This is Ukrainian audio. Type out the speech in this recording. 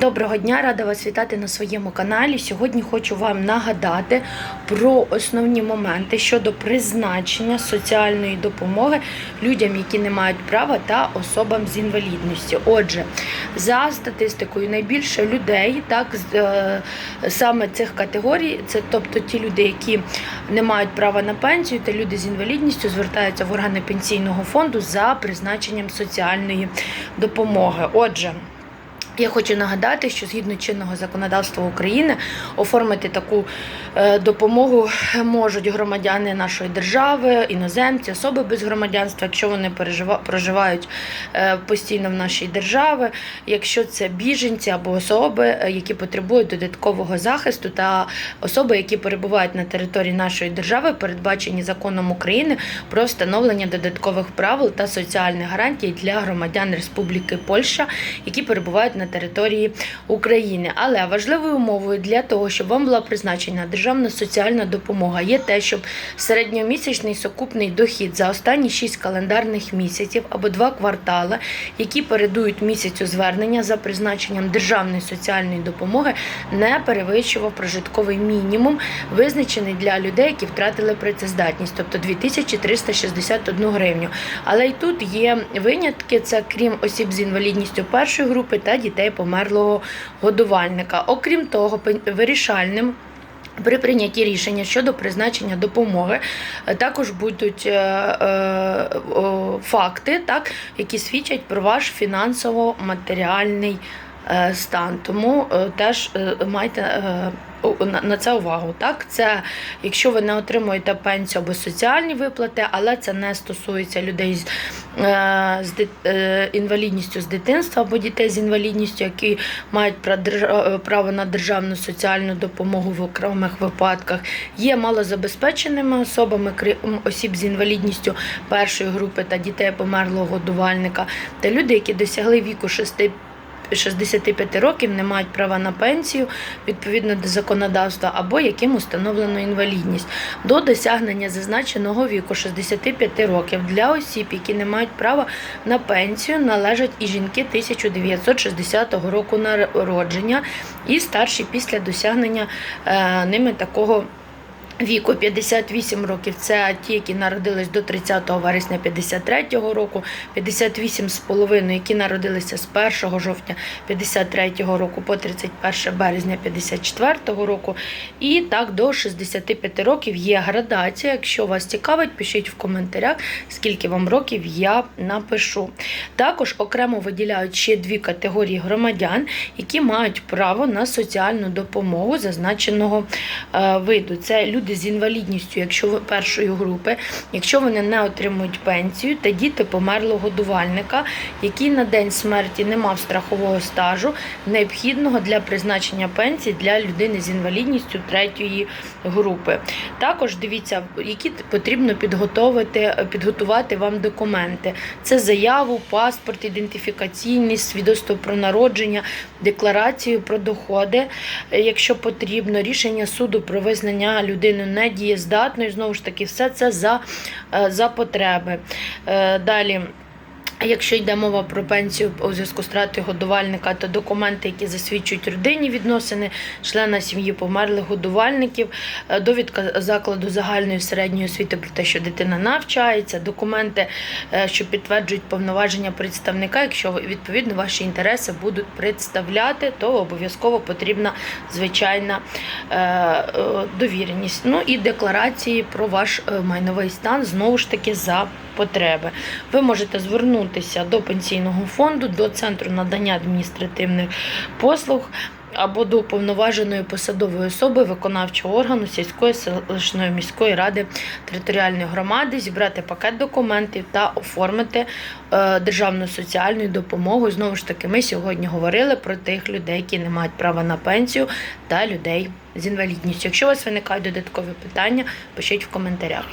Доброго дня, рада вас вітати на своєму каналі. Сьогодні хочу вам нагадати про основні моменти щодо призначення соціальної допомоги людям, які не мають права, та особам з інвалідністю. Отже, за статистикою, найбільше людей, так е, саме цих категорій, це тобто ті люди, які не мають права на пенсію, та люди з інвалідністю звертаються в органи пенсійного фонду за призначенням соціальної допомоги. Отже. Я хочу нагадати, що згідно чинного законодавства України оформити таку е, допомогу можуть громадяни нашої держави, іноземці, особи без громадянства, якщо вони проживають е, постійно в нашій державі, якщо це біженці або особи, е, які потребують додаткового захисту, та особи, які перебувають на території нашої держави, передбачені законом України про встановлення додаткових правил та соціальних гарантій для громадян Республіки Польща, які перебувають на території України. Але важливою умовою для того, щоб вам була призначена державна соціальна допомога, є те, щоб середньомісячний сукупний дохід за останні 6 календарних місяців або 2 квартали, які передують місяцю звернення за призначенням державної соціальної допомоги, не перевищував прожитковий мінімум, визначений для людей, які втратили працездатність, тобто 2361 гривню. Але й тут є винятки: це крім осіб з інвалідністю першої групи та дітей померлого годувальника. Окрім того, вирішальним. При прийнятті рішення щодо призначення допомоги е, також будуть е, е, факти, так, які свідчать про ваш фінансово-матеріальний стан. Тому е, теж е, майте е, на- це увагу. Так, це якщо ви не отримуєте пенсію або соціальні виплати, але це не стосується людей з, е, з е, інвалідністю з дитинства або дітей з інвалідністю, які мають е, право на державну соціальну допомогу в окремих випадках, є малозабезпеченими особами, крім осіб з інвалідністю першої групи та дітей померлого годувальника, та люди, які досягли віку 6 65 років не мають права на пенсію відповідно до законодавства або яким установлено інвалідність до досягнення зазначеного віку 65 років для осіб, які не мають права на пенсію, належать і жінки 1960 року народження і старші після досягнення е, ними такого. Віку 58 років це ті, які народились до 30 вересня 53 року, 58 з половиною, які народилися з 1 жовтня 53 року по 31 березня 54 року. І так до 65 років є градація. Якщо вас цікавить, пишіть в коментарях, скільки вам років я напишу. Також окремо виділяють ще дві категорії громадян, які мають право на соціальну допомогу зазначеного е, виду. Це люди з інвалідністю, якщо першої групи, якщо вони не отримують пенсію, та діти померлого годувальника, який на день смерті не мав страхового стажу, необхідного для призначення пенсії для людини з інвалідністю третьої групи. Також дивіться, які потрібно підготовити, підготувати вам документи. Це заяву, паспорт, ідентифікаційний, свідоцтво про народження, декларацію про доходи, е, якщо потрібно, рішення суду про визнання людини недієздатною. Знову ж таки, все це за, е, за потреби. Е, Далі. Якщо йде мова про пенсію у зв'язку з втратою годувальника, то документи, які засвідчують родинні відносини, члена сім'ї померлих годувальників, е, довідка закладу загальної середньої освіти про те, що дитина навчається, документи, е, що підтверджують повноваження представника. Якщо відповідно ваші інтереси будуть представляти, то обов'язково потрібна звичайна е, довіреність. Ну і декларації про ваш майновий стан знову ж таки за потреби. Ви можете звернутися до пенсійного фонду, до центру надання адміністративних послуг. Або до уповноваженої посадової особи виконавчого органу сільської селищної міської ради територіальної громади, зібрати пакет документів та оформити е, державну соціальну допомогу. Знову ж таки, ми сьогодні говорили про тих людей, які не мають права на пенсію, та людей з інвалідністю. Якщо у вас виникають додаткові питання, пишіть в коментарях.